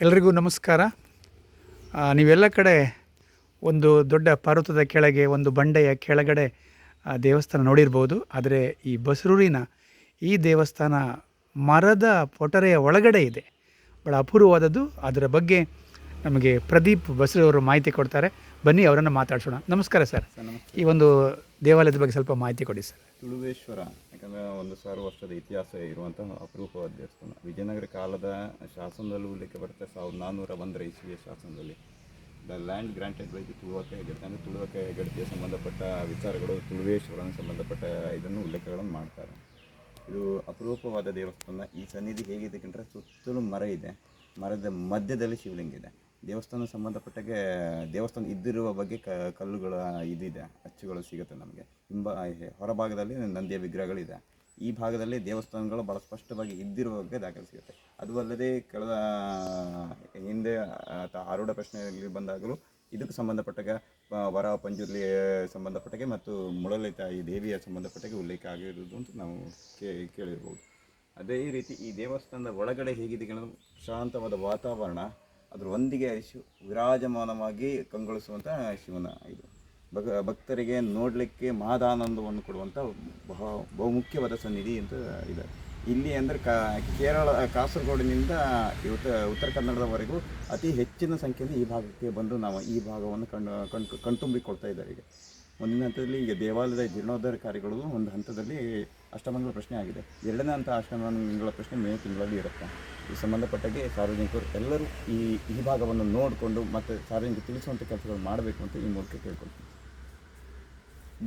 ಎಲ್ರಿಗೂ ನಮಸ್ಕಾರ. ನೀವೆಲ್ಲ ಕಡೆ ಒಂದು ದೊಡ್ಡ ಪರ್ವತದ ಕೆಳಗೆ ಒಂದು ಬಂಡೆಯ ಕೆಳಗಡೆ ದೇವಸ್ಥಾನ ನೋಡಿರ್ಬೋದು. ಆದರೆ ಈ ಬಸರೂರಿನ ಈ ದೇವಸ್ಥಾನ ಮರದ ಪೊಟರೆಯ ಒಳಗಡೆ ಇದೆ. ಬಹಳ ಅಪೂರ್ವವಾದದ್ದು. ಅದರ ಬಗ್ಗೆ ನಮಗೆ ಪ್ರದೀಪ್ ಬಸರೂರು ಅವರು ಮಾಹಿತಿ ಕೊಡ್ತಾರೆ. ಬನ್ನಿ ಅವರನ್ನು ಮಾತಾಡ್ಸೋಣ. ನಮಸ್ಕಾರ ಸರ್. ಈ ಒಂದು ದೇವಾಲಯದ ಬಗ್ಗೆ ಸ್ವಲ್ಪ ಮಾಹಿತಿ ಕೊಡಿ ಸರ್. ತುಳುವೇಶ್ವರ, ಯಾಕಂದರೆ ಒಂದು ಸಾವಿರ ವರ್ಷದ ಇತಿಹಾಸ ಇರುವಂತಹ ಅಪರೂಪವಾದ ದೇವಸ್ಥಾನ. ವಿಜಯನಗರ ಕಾಲದ ಶಾಸನದಲ್ಲಿ ಉಲ್ಲೇಖ ಬರುತ್ತೆ. ಸಾವಿರದ ನಾನ್ನೂರ ಒಂದರ ಇಸ್ವಿಯ ಶಾಸನದಲ್ಲಿ. The land granted by the ತುಳುವಕ್ಕೆ ಹೆಗ್ಗಡೆ ಅಂದರೆ ಹೆಗ್ಗಡತಿಗೆ ಸಂಬಂಧಪಟ್ಟ ವಿಚಾರಗಳು, ತುಳುವೇಶ್ವರನ ಸಂಬಂಧಪಟ್ಟ ಇದನ್ನು ಉಲ್ಲೇಖಗಳನ್ನು ಮಾಡ್ತಾರೆ. ಇದು ಅಪರೂಪವಾದ ದೇವಸ್ಥಾನ. ಈ ಸನ್ನಿಧಿ ಹೇಗಿದೆ ಕಂಡ್ರೆ ಸುತ್ತಲೂ ಮರ ಇದೆ. ಮರದ ಮಧ್ಯದಲ್ಲಿ ಶಿವಲಿಂಗ ಇದೆ. ದೇವಸ್ಥಾನ ಸಂಬಂಧಪಟ್ಟಾಗೆ ದೇವಸ್ಥಾನ ಇದ್ದಿರುವ ಬಗ್ಗೆ ಕ, ಕಲ್ಲುಗಳ ಇದಿದೆ, ಅಚ್ಚುಗಳು ಸಿಗುತ್ತೆ ನಮಗೆ. ಹಿಂಬ ಹೊರಭಾಗದಲ್ಲಿ ನಂದಿಯ ವಿಗ್ರಹಗಳಿದೆ. ಈ ಭಾಗದಲ್ಲಿ ದೇವಸ್ಥಾನಗಳು ಭಾಳ ಸ್ಪಷ್ಟವಾಗಿ ಇದ್ದಿರುವ ಬಗ್ಗೆ ದಾಖಲೆ ಸಿಗುತ್ತೆ. ಅದು ಅಲ್ಲದೆ ಕಳೆದ, ಹಿಂದೆ ಆರೂಢ ಪ್ರಶ್ನೆಯಲ್ಲಿ ಬಂದಾಗಲೂ ಇದಕ್ಕೆ ಸಂಬಂಧಪಟ್ಟಾಗ ವರ ಪಂಜುರ್ಲಿ ಸಂಬಂಧಪಟ್ಟಾಗೆ ಮತ್ತು ಮುಳಲಿ ತಾಯಿ ದೇವಿಯ ಸಂಬಂಧಪಟ್ಟಾಗೆ ಉಲ್ಲೇಖ ಆಗಿರುವುದು ಅಂತ ನಾವು ಕೇ, ಕೇಳಿರ್ಬೋದು. ಅದೇ ರೀತಿ ಈ ದೇವಸ್ಥಾನದ ಒಳಗಡೆ ಹೇಗಿದೆ ಶಾಂತವಾದ ವಾತಾವರಣ ಅದರ ಒಂದಿಗೆ ಶಿವ ವಿರಾಜಮಾನವಾಗಿ ಕಂಗೊಳಿಸುವಂಥ ಶಿವನ ಇದು. ಭಗ, ಭಕ್ತರಿಗೆ ನೋಡಲಿಕ್ಕೆ ಮಹದಾನಂದವನ್ನು ಕೊಡುವಂಥ ಬಹು, ಬಹುಮುಖ್ಯವಾದ ಸನ್ನಿಧಿ ಅಂತ ಇದೆ. ಇಲ್ಲಿ ಅಂದರೆ ಕಾ, ಕೇರಳ, ಕಾಸರಗೋಡಿನಿಂದ ಇವತ್ತ, ಉತ್ತರ ಕನ್ನಡದವರೆಗೂ ಅತಿ ಹೆಚ್ಚಿನ ಸಂಖ್ಯೆಯಲ್ಲಿ ಈ ಭಾಗಕ್ಕೆ ಬಂದು ನಾವು ಈ ಭಾಗವನ್ನು ಕಣ್ಣು ಕಣ್ ಕಣ್ತುಂಬಿಕೊಳ್ತಾ ಇದ್ದಾರೆ ಈಗ. ಮುಂದಿನ ಹಂತದಲ್ಲಿ ಈಗ ದೇವಾಲಯದ ಜೀರ್ಣೋದ್ಧಾರ ಕಾರ್ಯಗಳು ಒಂದು ಹಂತದಲ್ಲಿ ಅಷ್ಟಮಂಗಳ ಪ್ರಶ್ನೆ ಆಗಿದೆ. ಎರಡನೇ ಹಂತ ಅಷ್ಟಮಂಗಲ ಪ್ರಶ್ನೆ ಮೇ ತಿಂಗಳಲ್ಲಿ ಇರುತ್ತೆ. ಈ ಸಂಬಂಧಪಟ್ಟಾಗೆ ಸಾರ್ವಜನಿಕರು ಎಲ್ಲರೂ ಈ ಈ ಭಾಗವನ್ನು ನೋಡಿಕೊಂಡು ಮತ್ತು ಸಾರ್ವಜನಿಕರು ತಿಳಿಸುವಂಥ ಕೆಲಸಗಳು ಮಾಡಬೇಕು ಅಂತ ಈ ಮೂಲಕ ಕೇಳ್ಕೊಳ್ತೀನಿ.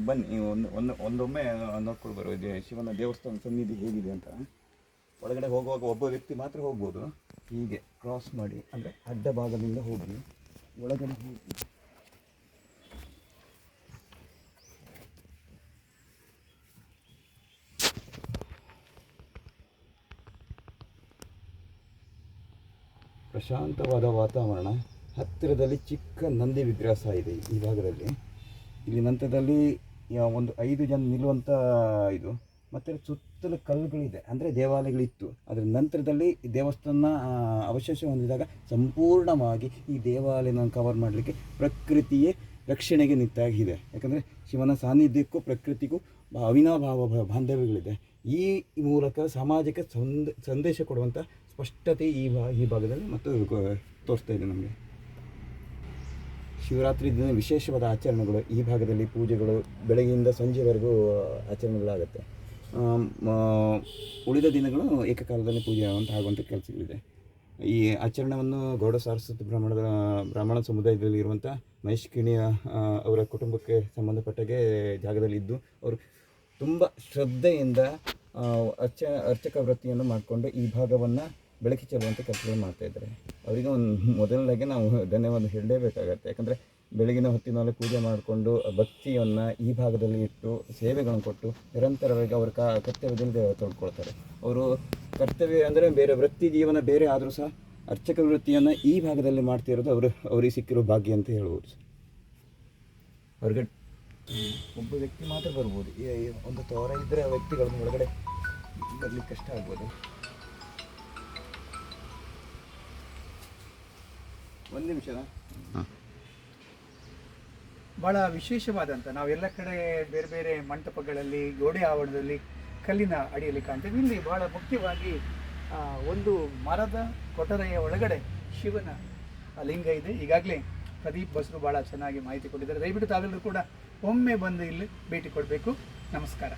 ಬನ್ನಿ ಒಂದು ಒಂದು, ಒಂದೊಮ್ಮೆ ನೋಡ್ಕೊಂಡು ಬರೋ ಶಿವನ ದೇವಸ್ಥಾನ ಸನ್ನಿಧಿ ಹೇಗಿದೆ ಅಂತ. ಒಳಗಡೆ ಹೋಗುವಾಗ ಒಬ್ಬ ವ್ಯಕ್ತಿ ಮಾತ್ರ ಹೋಗ್ಬೋದು. ಹೀಗೆ ಕ್ರಾಸ್ ಮಾಡಿ, ಅಂದರೆ ಅಡ್ಡ ಭಾಗದಿಂದ ಹೋಗಿ ಒಳಗಡೆ ಹೋಗಿ ಪ್ರಶಾಂತವಾದ ವಾತಾವರಣ. ಹತ್ತಿರದಲ್ಲಿ ಚಿಕ್ಕ ನಂದಿ ವಿಗ್ರಹ ಇದೆ ಈ ಭಾಗದಲ್ಲಿ. ಇಲ್ಲಿ ನಂತರದಲ್ಲಿ ಒಂದು ಐದು ಜನ ನಿಲ್ಲುವಂಥ ಇದು. ಮತ್ತು ಸುತ್ತಲೂ ಕಲ್ಲುಗಳಿದೆ. ಅಂದರೆ ದೇವಾಲಯಗಳಿತ್ತು. ಅದರ ನಂತರದಲ್ಲಿ ದೇವಸ್ಥಾನ ಅವಶೇಷ ಹೊಂದಿದಾಗ ಸಂಪೂರ್ಣವಾಗಿ ಈ ದೇವಾಲಯನ ಕವರ್ ಮಾಡಲಿಕ್ಕೆ ಪ್ರಕೃತಿಯೇ ರಕ್ಷಣೆಗೆ ನಿಂತಾಗಿದೆ ಯಾಕಂದರೆ ಶಿವನ ಸಾನ್ನಿಧ್ಯಕ್ಕೂ ಪ್ರಕೃತಿಗೂ ಅವಿನಾಭಾವ ಬಾಂಧವ್ಯಗಳಿದೆ. ಈ ಮೂಲಕ ಸಮಾಜಕ್ಕೆ ಸಂದ, ಸಂದೇಶ ಕೊಡುವಂಥ ಸ್ಪಷ್ಟತೆ ಈ ಭಾ, ಈ ಭಾಗದಲ್ಲಿ ಮತ್ತು ತೋರಿಸ್ತಾ ಇದೆ ನಮಗೆ. ಶಿವರಾತ್ರಿ ದಿನ ವಿಶೇಷವಾದ ಆಚರಣೆಗಳು ಈ ಭಾಗದಲ್ಲಿ ಪೂಜೆಗಳು ಬೆಳಗ್ಗೆಯಿಂದ ಸಂಜೆವರೆಗೂ ಆಚರಣೆಗಳಾಗುತ್ತೆ. ಉಳಿದ ದಿನಗಳು ಏಕಕಾಲದಲ್ಲಿ ಪೂಜೆ ಆಗುವಂಥ ಆಗುವಂಥ ಕೆಲಸಗಳಿದೆ. ಈ ಆಚರಣೆಯನ್ನು ಗೌಡ ಸಾರಸ್ವತ ಬ್ರಾಹ್ಮಣದ ಬ್ರಾಹ್ಮಣ ಸಮುದಾಯದಲ್ಲಿ ಇರುವಂಥ ಮಹೇಶ್ ಕಿಣಿಯ ಅವರ ಕುಟುಂಬಕ್ಕೆ ಸಂಬಂಧಪಟ್ಟಾಗೆ ಜಾಗದಲ್ಲಿ ಇದ್ದು ಅವರು ತುಂಬ ಶ್ರದ್ಧೆಯಿಂದ ಅರ್ಚ, ಅರ್ಚಕ ವೃತ್ತಿಯನ್ನು ಮಾಡಿಕೊಂಡು ಈ ಭಾಗವನ್ನು ಬೆಳಕಿ ಚೆಲ್ಲುವಂಥ ಕೆಲಸಗಳು ಮಾಡ್ತಾಯಿದ್ದಾರೆ ಅವರಿಗೆ ಒಂದು ಮೊದಲನೇದಾಗಿ ನಾವು ಧನ್ಯವಾದ ಹೇಳಲೇಬೇಕಾಗತ್ತೆ. ಯಾಕಂದರೆ ಬೆಳಗಿನ ಹೊತ್ತಿನಲ್ಲಿ ಪೂಜೆ ಮಾಡಿಕೊಂಡು ಭಕ್ತಿಯನ್ನು ಈ ಭಾಗದಲ್ಲಿ ಇಟ್ಟು, ಸೇವೆಗಳನ್ನು ಕೊಟ್ಟು ನಿರಂತರವಾಗಿ ಅವರ ಕ, ಕರ್ತವ್ಯದಲ್ಲಿ ತೊಡ್ಕೊಳ್ತಾರೆ ಅವರು ಕರ್ತವ್ಯ ಅಂದರೆ ಬೇರೆ ವೃತ್ತಿ ಜೀವನ ಬೇರೆ ಆದರೂ ಸಹ ಅರ್ಚಕ ವೃತ್ತಿಯನ್ನು ಈ ಭಾಗದಲ್ಲಿ ಮಾಡ್ತಿರೋದು ಅವರು, ಅವರಿಗೆ ಸಿಕ್ಕಿರೋ ಭಾಗ್ಯ ಅಂತ ಹೇಳ್ಬೋದು ಹೊರಗಡೆ ಒಬ್ಬ ವ್ಯಕ್ತಿ ಮಾತ್ರ ಬರ್ಬೋದು. ಒಂದು ತೋರ ಇದ್ದರೆ ಆ ವ್ಯಕ್ತಿಗಳನ್ನು ಒಳಗಡೆ ಬರಲಿಕ್ಕೆ ಕಷ್ಟ ಆಗ್ಬೋದು. ಒಂದು ನಿಮಿಷನಾ. ಭಾಳ ವಿಶೇಷವಾದಂಥ ನಾವೆಲ್ಲ ಕಡೆ ಬೇರೆ ಬೇರೆ ಮಂಟಪಗಳಲ್ಲಿ ಗೋಡೆ ಆವರಣದಲ್ಲಿ ಕಲ್ಲಿನ ಅಡಿಯಲ್ಲಿ ಕಾಣ್ತೇವೆ. ಇಲ್ಲಿ ಬಹಳ ಮುಖ್ಯವಾಗಿ ಒಂದು ಮರದ ಕೊಠರೆಯ ಒಳಗಡೆ ಶಿವನ ಆ ಲಿಂಗ ಇದೆ. ಈಗಾಗಲೇ ಪ್ರದೀಪ್ ಬಸರು ಭಾಳ ಚೆನ್ನಾಗಿ ಮಾಹಿತಿ ಕೊಟ್ಟಿದ್ದಾರೆ. ದಯವಿಟ್ಟು ತಾವೆಲ್ಲರೂ ಕೂಡ ಒಮ್ಮೆ ಬಂದು ಇಲ್ಲಿ ಭೇಟಿ ಕೊಡಬೇಕು. ನಮಸ್ಕಾರ.